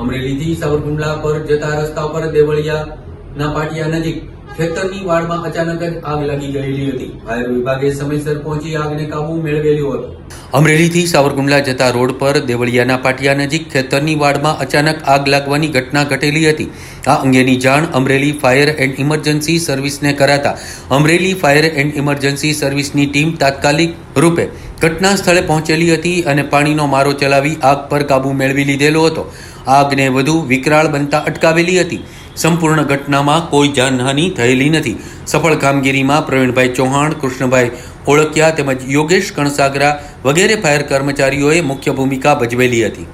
અમરેલીથી સાવરકુંડલા પર જતા રસ્તા પર દેવળિયાના પાટિયા નજીક ખેતરની વાડમાં અચાનક જ આગ લાગી ગયેલી હતી. ફાયર વિભાગે સમયસર પહોંચી આગને કાબુ મેળવેલો હતો. અમરેલીથી સાવરકુંડલા જતા રોડ પર દેવળિયાના પાટિયા નજીક ખેતરની વાડમાં અચાનક આગ લાગવાની ઘટના ઘટેલી હતી. આ અંગેની જાણ અમરેલી ફાયર એન્ડ ઇમરજન્સી સર્વિસને કરાતા અમરેલી ફાયર એન્ડ ઇમરજન્સી સર્વિસની ટીમ તાત્કાલિક રૂપે ઘટના સ્થળે પહોંચેલી હતી અને પાણીનો મારો ચલાવી આગ પર કાબૂ મેળવી લીધેલો હતો. આગને વધુ વિકરાળ બનતા અટકાવેલી હતી. સંપૂર્ણ ઘટનામાં કોઈ જાનહાનિ થયેલી નથી. સફળ કામગીરીમાં પ્રવીણભાઈ ચૌહાણ, કૃષ્ણભાઈ ઓળખ્યા તેમજ યોગેશ કણસાગરા વગેરે ફાયર કર્મચારીઓએ મુખ્ય ભૂમિકા ભજવેલી હતી.